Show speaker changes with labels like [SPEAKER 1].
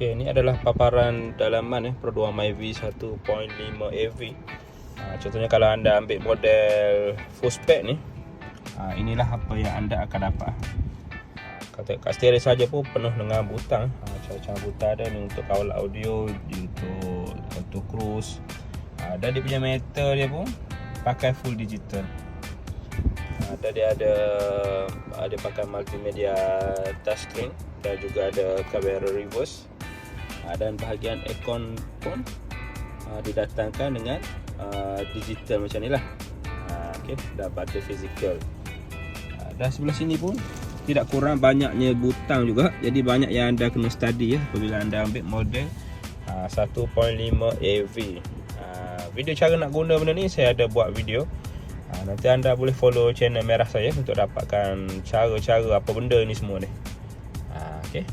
[SPEAKER 1] Okey, ini adalah paparan dalaman eh Pro 2 MyV 1.5 AV. Ha, contohnya kalau anda ambil model full spec ni, ha, inilah apa yang anda akan dapat. Kata kat saja pun penuh dengan butang. Ha, cara-cara butang ada ni untuk kawal audio, untuk auto cruise. Ha, dan dia punya meter dia pun pakai full digital. Ha, dan dia ada ada pakai multimedia touchscreen dan juga ada kamera reverse. Ha, dan bahagian aircon pun ha, didatangkan dengan uh, digital macam ni lah. Ha, okay, dah pada physical. Ha, dan sebelah sini pun tidak kurang banyaknya butang juga. Jadi banyak yang anda kena study ya apabila anda ambil model uh, 1.5 AV. Uh, video cara nak guna benda ni saya ada buat video. Uh, nanti anda boleh follow channel merah saya untuk dapatkan cara-cara apa benda ni semua ni. Uh, okay.